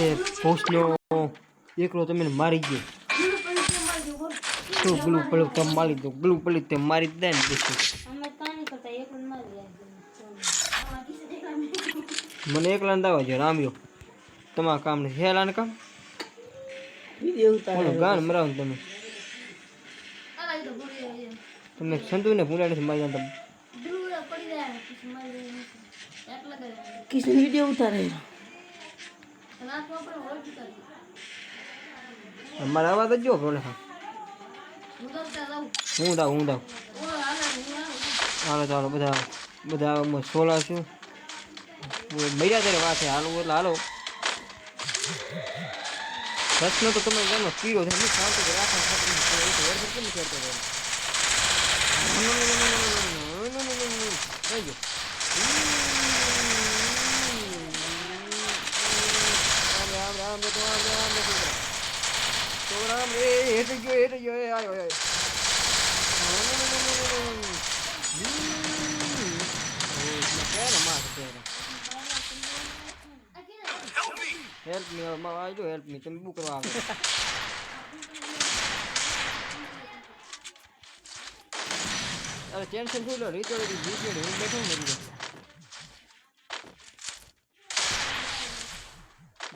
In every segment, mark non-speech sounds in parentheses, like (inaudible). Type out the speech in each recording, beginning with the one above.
એ ભોસલો એકલો તમે મારી ગયો. શું ગ્લુ પલુ તમે મારી દો ગ્લુ પલું તે મારી દે ને મને એકલા ને દાવા છે, રામ્યો. તમારા કામ ને હેલા ને કામ ગાન મરાવ તમે તમે? સંતુ ને ભૂલા નથી, મારી તમે. કિશન વીડિયો ઉતારે. રાતમાં આવા તો જ બોલે હું દાવ હું દાવ હાલે ચાલો બધા બધા સોલા છું મૈયા ત્યારે વાત હાલો એટલે હાલો પ્રશ્ન તો તમે જાણો પીરો છે શાંત રાખવા કેમ કરતો રહે થઈ ગયો રામ રામ રામ બેટો રામ. હેલ્પ મી આવજો, હેલ્પ મી. તમે બુક કરવા આવે. અરે, ટેન્શન શું લો? રીતો રીતો બેઠો રીતો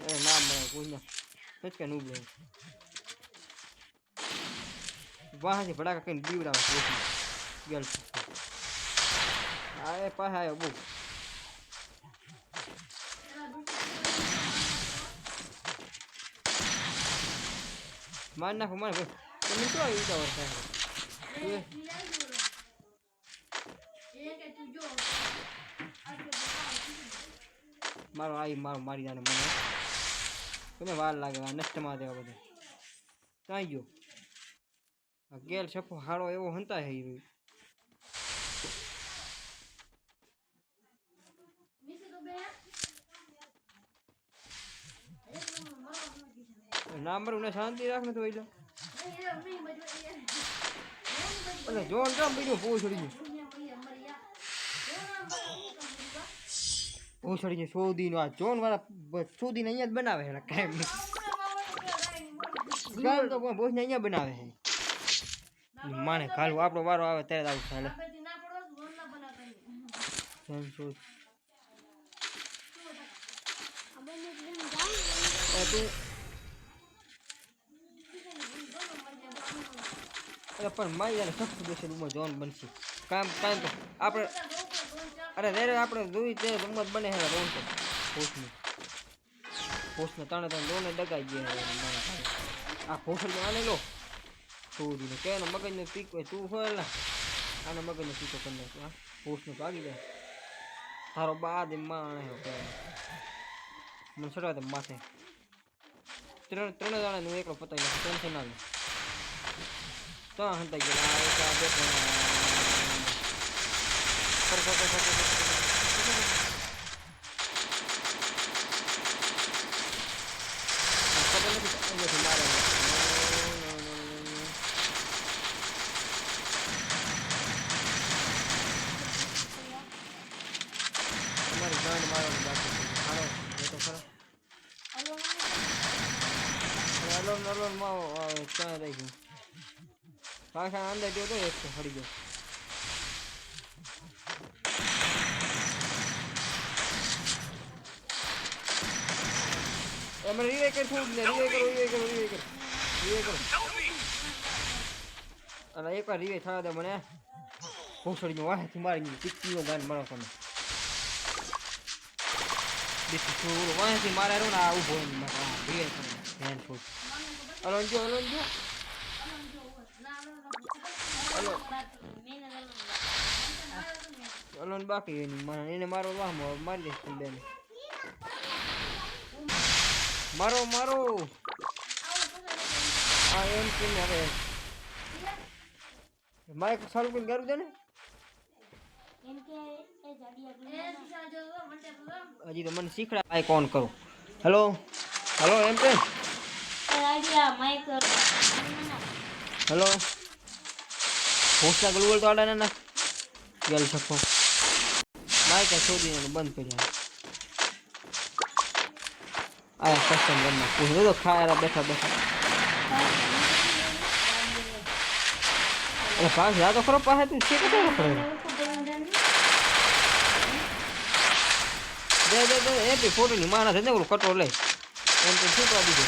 અરે ના મળે કોઈ ના વાહ વાહથી ભડાકા કઈ બીવડાવે ગર્લ્સ આ એ પાસે આવ્યો બહુ. માર નાખો મારે ભાઈ શું આવી ઉતાવળ થાય મારો આવી મારો મારી જાને મને. તમે વાર લાગે નષ્ટમાં દેવા બધા. ત્યાં ગયો? આ ગેલ છપ્પો હારો એવો હંતા થઈ રહ્યું. ના મરું ને શાંતિ રાખ ને તો એટલે જોન કામ બીજું પૂછ છોડી છોડી ગયું સોદી નો આ ચોન વાળા સોદી ને અહીંયા જ બનાવે છે કાયમ ગાલ તો બોસ ને અહીંયા બનાવે છે. માને ખાલું, આપણો વારો આવે ત્યારે આવું ચાલે. પણ મારી યાર સખ્ત બેસે રૂમમાં જોવાનું બનશે. કામ કામ તો આપણે અરે રે આપણે જોઈ તે રમત બને હે રોન તો પોસ્ટની પોસ્ટને ત્રણે ત્રણ લોને ડગાઈ ગયા આ પોસ્ટ આને લો. છોડીને કે એનો મગજનો પીક તું હોય ને આને મગજનો પીકો કરી નાખ પોસ્ટનો તો આગી જાય. તારો બાદ માણે મને દે માથે. ત્રણ ત્રણ જણા હું એકલો પતાવી નાખું ટેન્શન ના લે તો હંતાઈ આ આ. આ નો, નો, નો, નો, નો. ગયું અંદર ગયો તો એક હળી ગયો એમને રીવે કર થોડું ને રીવે કરો રીવે કરો રીવે કરો. રીવે કરો. અને એકવાર રીવે થવા દે મને. ભોસડીનો વાહેથી મારી ગયું પિક્ચીનો ગાન મારો તમે બીજું થોડું વાહેથી મારે રહ્યો ને, આ ઊભો રીવે કરો. ધ્યાન થોડું અલોન જો અલોન જો. અલો અલોન બાકી એની મારો વાહ મારી દઈશ બેને. મારો મારો. હા, એમ કે હવે. માઇક ચાલુ કરીને ગારું દે ને? હજી તો મને શીખડા માઇક ઓન કરો. હેલો હેલો એમ કે? હેલો હોસ્ટા ગલુવલ તો આડા ના ગેલ શકો માઇક શોધીને બંધ કર્યા આ કસ્ટમ ગનમાં પૂછો તો ખાયા બેઠા બેઠા અરે પાછ જા તો ખરો પાસે તું છે કે રખડે દે દે દે એ પી ફોટો ની માના છે ઓલું કટો લઈ એમ તો છૂટવા દીધો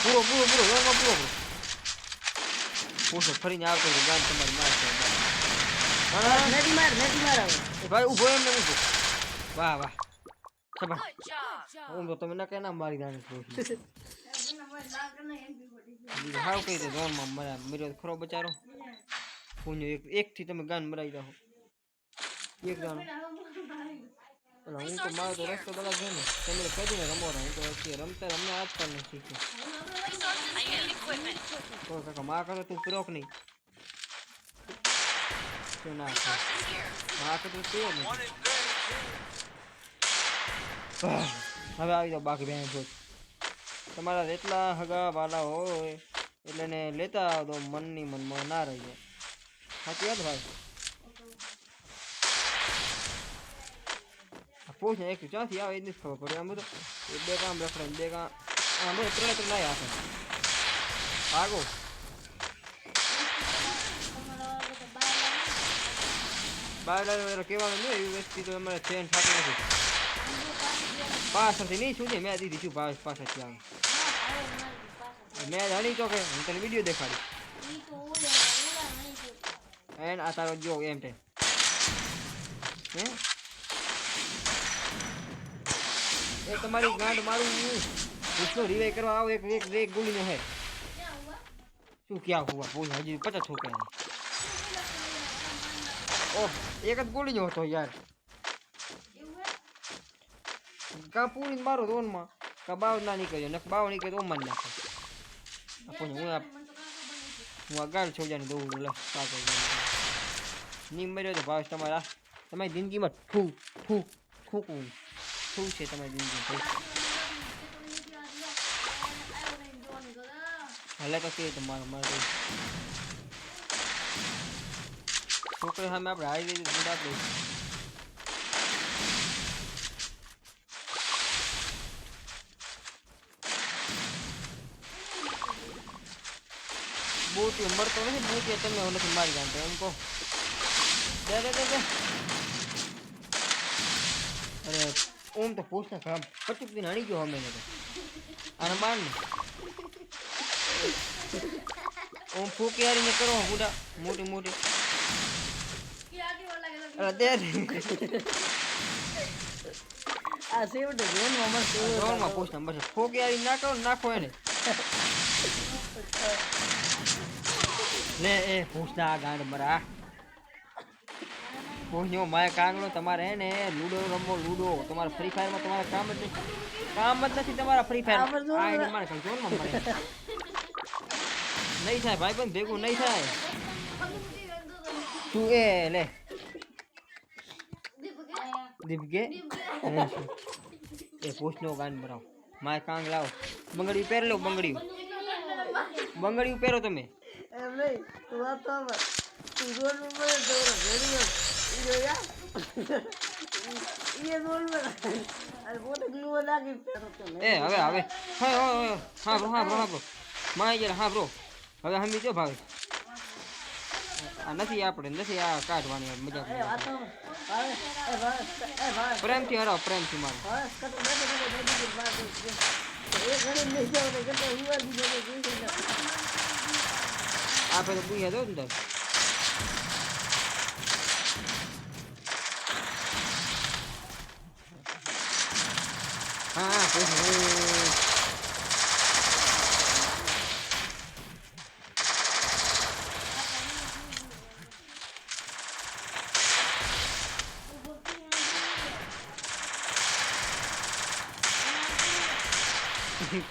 પૂરો પૂરો પૂરો ગનમાં પૂરો પૂરો પૂછો ફરીને આવતો ગાન તમારી માર છે માર નથી માર ભાઈ ઊભો એમને ઊભો વાહ વાહ સબા હું તો તમે ના કે ના મારી દાને હાવ કઈ તો જોનમાં મરા મર્યો તો ખરો બચારો પુણ્ય એક એક થી તમે ગાન મરાઈ દો એક ગાન એટલે હું તો મારો તો રસ્તો બધા છે ને તમે કદી ને રમો હું તો અત્યારે રમતા રમને આજકાલ ને શીખ્યું તો કાકા માં કરે તું પ્રોક નહીં શું ના કરે માં કરે તું તેવો નહીં આહ, હવે આવી જાઓ બાકી બેન ભોજ તમારા જેટલા હગા વાલા હોય, એટલે ને લેતા આવતો મનની મનમાં ના રહી જાય. સાચી વાત ભાઈ? પૂછ ને, એક ક્યાંથી આવે એ જ ખબર પડે આમ બધું એ બે કામ રખડે બે કામ. આમ બધું ત્રણે ત્રણ લાવી આપે. આગો બાર લાવી કહેવાનું નહીં, એવી વસ્તુ તો અમારે ચેન થતી નથી. પાછળથી નહીં સુધી મેં દીધી શું ભાવ પાછળથી આવે મેં હણી તો કે હું તને વીડિયો દેખાડી. એન આ તારો જો એમ તે. હે? એ તમારી ગાંઠ મારું વિષ્ણુ રિવાઈ કરવા આવો, એક એક એક ગોળીનો હે. શું ક્યાં હુવા બોલ, હજી પચાસ છોકરા ઓહ, એક જ ગોળીનો હતો યાર. કા પૂરી મારો રોનમાં કા બાવ ના નીકળ્યો ને બાવ નીકળ્યો મન નાખે પણ હું હું આ ગાળ છોડ્યાને દઉં લે કાગળ નીમ મર્યો તો ભાવ તમારા. તમારી જિંદગીમાં ઠૂ ઠૂ, ઠૂકવું. ઠૂ છે તમારી જિંદગી હાલે તો કે તમારો મારે છોકરી સામે આપણે હારી દઈએ તો બુટી મરતો નથી બુટી તમે હવે નથી મારી જાણતો એમ કહો. દે દે દે અરે ઓમ તો પૂછને કામ પચુક દિન હણી ગયો અમે તો. આને માર ને. ઓમ ફૂકી હારીને કરો ગુડા મોટી મોટી. અરે દે આ સેવટે જોનમાં મસ્ત રોલમાં પૂછને બસ ફૂકી હારી નાખો નાખો એને. લે એ પૂછના આ ગાંડ મરા. પૂછ્યો માય કાંગડો તમારે હે ને લૂડો રમો લૂડો. તમારે ફ્રી ફાયરમાં તમારે કામ જ નથી. કામ જ નથી તમારા ફ્રી ફાયર આ એને મારે ખાલી જોરમાં મળે નહીં થાય ભાઈ પણ ભેગું નહીં થાય. તું એ લે. દીપકે? એ પૂછનો ગાંડ ભરાવ માય કાંગ લાવો. બંગડી પહેર લો બંગડી. બંગડી પહેરો તમે. એમ નહીં તું વાત તો તું જોર મળે તો ઓલો ઘડી ઈ જો યા ઈ જોર મળે અને પોતે ગ્લુ એ હવે હવે. હા હા હા. હા બ્રો હા બ્રો હા બ્રો. માય હા બ્રો. હવે હમી જો ભાવે. આ નથી આપણે નથી આ કાઢવાની આ એ એ એ પ્રેમથી હરાવ પ્રેમથી મારો. એ ઘડી જાવ તો કતો હુવા દીધો તો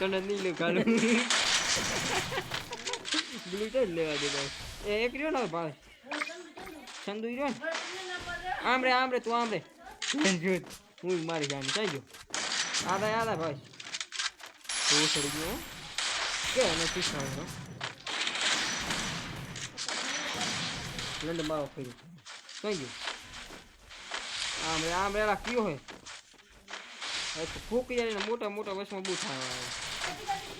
જોઈ લે આપણે તો પૂછ્યા દો ને તાર હા હા પૂછ તને નહીં લે કાઢું બ્લુ તો જ લેવા દે ભાઈ એ એક રહ્યો ને ભાઈ ચંદુ રહ્યો ને આમ રે આમ રે તું આમ રે જો હું જ મારી જાણ ચાઈ ગયો આદા આદા ભાઈ તો ચડી ગયો હો. કે એને શીખવાડો લંડ મારો ફર્યું કઈ ગયો આમ રે આમ રે એલા કયો હોય હવે તો ફૂકી જાય ને મોટા મોટા વસમાં બહુ થવા આવે એટલે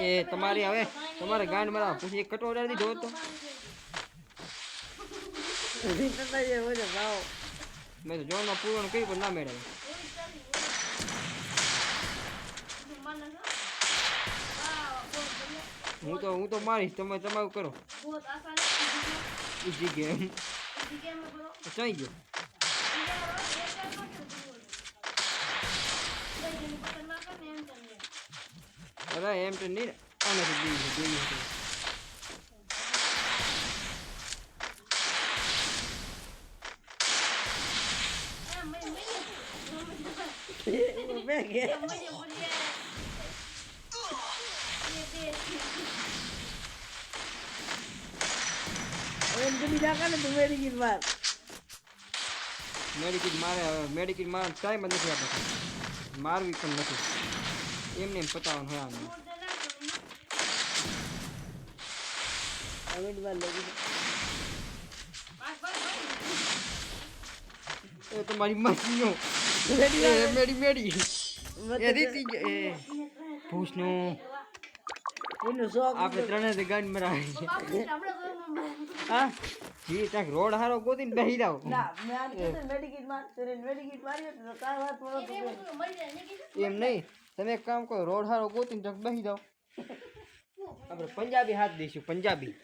એ તમારી હવે તમારે ગાંડ મારા પછી એક કટો ઉડાડી દીધો તો મેં તો જોનમાં પૂરવાનું કર્યું પણ ના મેળવ્યો. હું તો હું તો મારીશ તમે તમારું કરો. Easy game. ચાઈ ગયો. અરે એમ તો નહીં. બીજું તો તું મેરી ગીત મેડિકિટ મારે હવે. મેડિકિટ મારે ટાઈમ જ નથી આપણે મારવી પણ નથી. એમને એમ પતાવવાનું હોય આને અમિત માર લગી એ તમારી મસીનો મેડી એ મેડી મેડી એ રીતિ જ- એ ભૂસનું કોઈનો શોખ આપણે ત્રણે ગાંડ મરાવી હા જી ત્યાં રોડ હારો ગોતીને બેસી જાવ ના મેં આને કીધું મેડિકિટ માર તેરે મેડિકિટ માર્યો તો કાંઈ વાત પડો તો કે એમ નહીં તમે એક કામ કરો રોડ હારો ગોતીને ત્યાં બેસી જાઓ. આપણે પંજાબી હાથ દઈશું પંજાબી.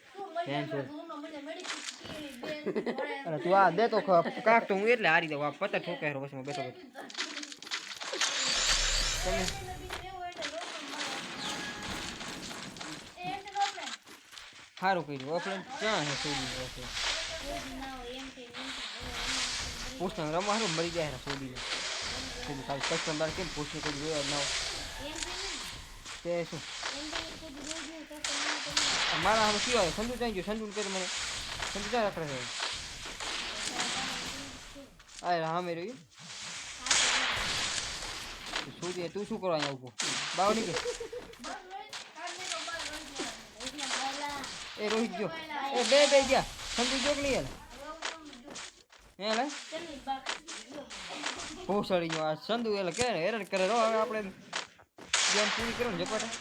અરે (laughs) તું આ દે તો કાક તો હું એટલે હારી દઉં આ પતર ઠોકાય બસમાં બેઠો બેઠો. તમે સારું કર્યું ઓફલાઈન ક્યાં હે સોડી ઓફલાઈન? પૂછતા રમવા સારું મરી ગયા સોડી કીધું ખાલી કસ્ટમર કેમ પૂછને કોઈ જોયા ના. તે શું? મારા હારું શું આવે? સંજુ ચાઈ ગયો, સંજુ ને મને. સંજુ ક્યાં રખડે છે. આ હા રહ્યું. સુધી તું શું કરવા અહીંયા ઊભો? બાવ નીકળ. એ રોહિત જો એ બે બે ગયા. સંજુ ગયો કે નહીં હે, લે. ભોસડી ગયો આ સંધુ એટલે કે હેરાન કરે રો હવે આપણે ગેમ પૂરી કરો ને ઝપાટા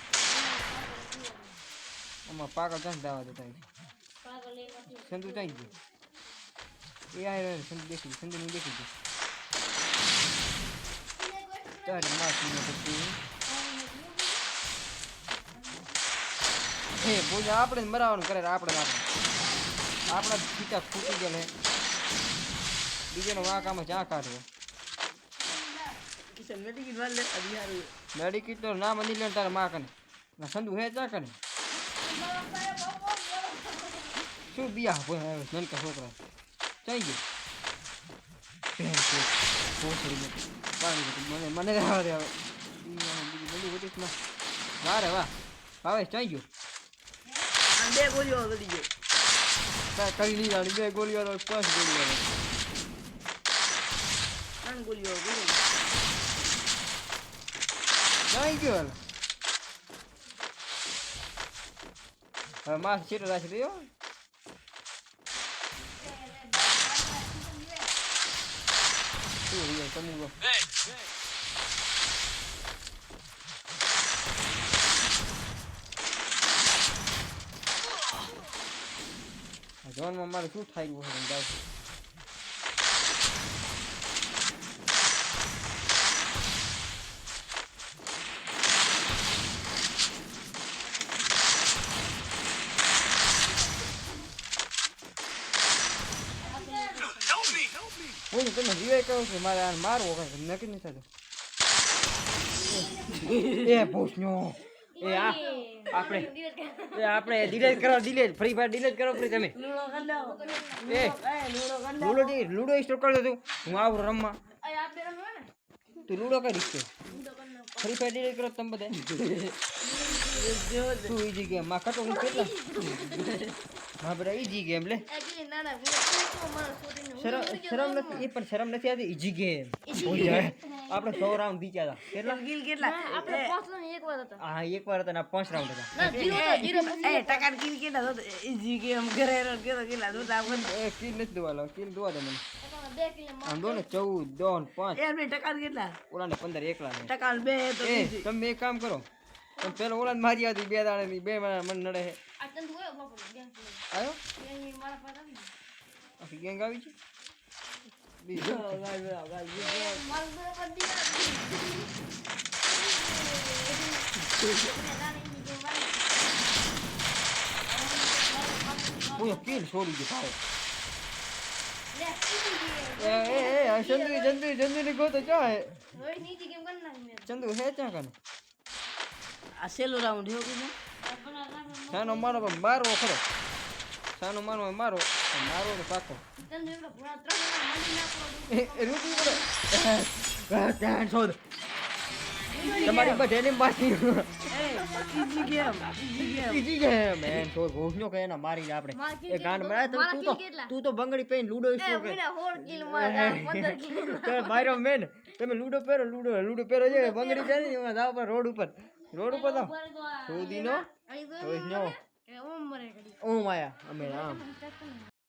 આમાં પાકળ ચાંસ દાવા દેતા સંધુ ચાઈ ગયું? એ આ રહ્યો સંધુ દેખી સંધુ હું દેખી ગયો. તારી માસી પછી? હે પૂજા આપણે મરાવાનું કરે, આપણે આપણે. આપણા પિતા ફૂટી ગયા બીજાનો વાંક આમાં ચા કિશન મેડિકિટ માર લે અભી મેડિકિટ તો નામ નહીં લે તારા માં કને. ના સંધુ હે ચા કને. શું બિયા હોય હવે નનકા છોકરા. ચાઈ ગયો. મને મને રહેવા દે હવે. બધી બધી વાહ રે વાહ. હવે ચાઈ ગયો. બે ગોળીઓ ગઈ. કરી નહીં જાણી બે ગોળીઓ પાંચ ગોળીઓ ત્રણ ગોળીઓ ગળી ચાઈ ગયો હવે માસ છેટો રાખી. આ ઝોનમાં મારે શું થાય રહ્યું હું તો તમે રિવાય કરું છું મારે આને મારવો કઈ નક્કી નહીં થતું એ ભૂસનો એ આ આપણે એ આપણે ડિલેટ કરો ડિલેટ ફ્રી ફાયર ડિલેટ કરો ફ્રી તમે લૂડો કરી લો એ લૂડો ડી- લૂડો ઇન્સ્ટોલ કરી દઉં હું આવું રમવા તું લૂડો કઈ રીતે ફ્રી ફાયર ડિલેટ કરો તમે બધા જો શું ઈજી ગેમમાં કટો હું કેટલા હા બધા ઈજી ગેમ લે. શરમ શરમ નથી એ પણ શરમ નથી આવતી ઈજી ગેમ આપણે સો રાઉન્ડ જીત્યા હતા. કેટલા? કિલ કેટલા? આપણે પાંચ રાઉન્ડ એક વાર હતા. હા એક વાર હતા ને પાંચ રાઉન્ડ હતા. ના એ ટકા ગીલ કેટલા હતો? ઈજી ગેમ ઘરે કેટલા કેટલા તો આપણે એ કિલ નથી દોવા લો કિલ દોવા દે મને. ટકાના બે કિલો આમ દો ને ચૌદ દો ને પાંચ. એ આપણે ટકા કેટલા? ઓલાને પંદર એકલા ને ટકા બે તો તમે એક કામ કરો. તમે પેલો ઓલાને મારી આવતી બે દાડે બે મને મને નડે છે. આવ્યો? ગેંગ આવી છે? બીજું? હું કિલ છોડી ગયો આ ચંદુ ચંદુ ચંદુ ની ગોતો ચા હે? ચંદુ હે ચા કને? આ છેલ્લો રાઉન્ડ થયો કે સાનો મારો મારવો ખરો. સાનો મારવો મારો મારો તો પાકો. તમારી પાસે એની પાછી. તું તો બંગડી પહેરીને લુડો મારા 15 કિલ. તમે માર્યો મેન. તમે લુડો પહેરો લુડો લુડો પહેરો છે બંગડી છે ને રોડ ઉપર. રોડ ઉપર તો કે ઓમ માયા અમે આમ.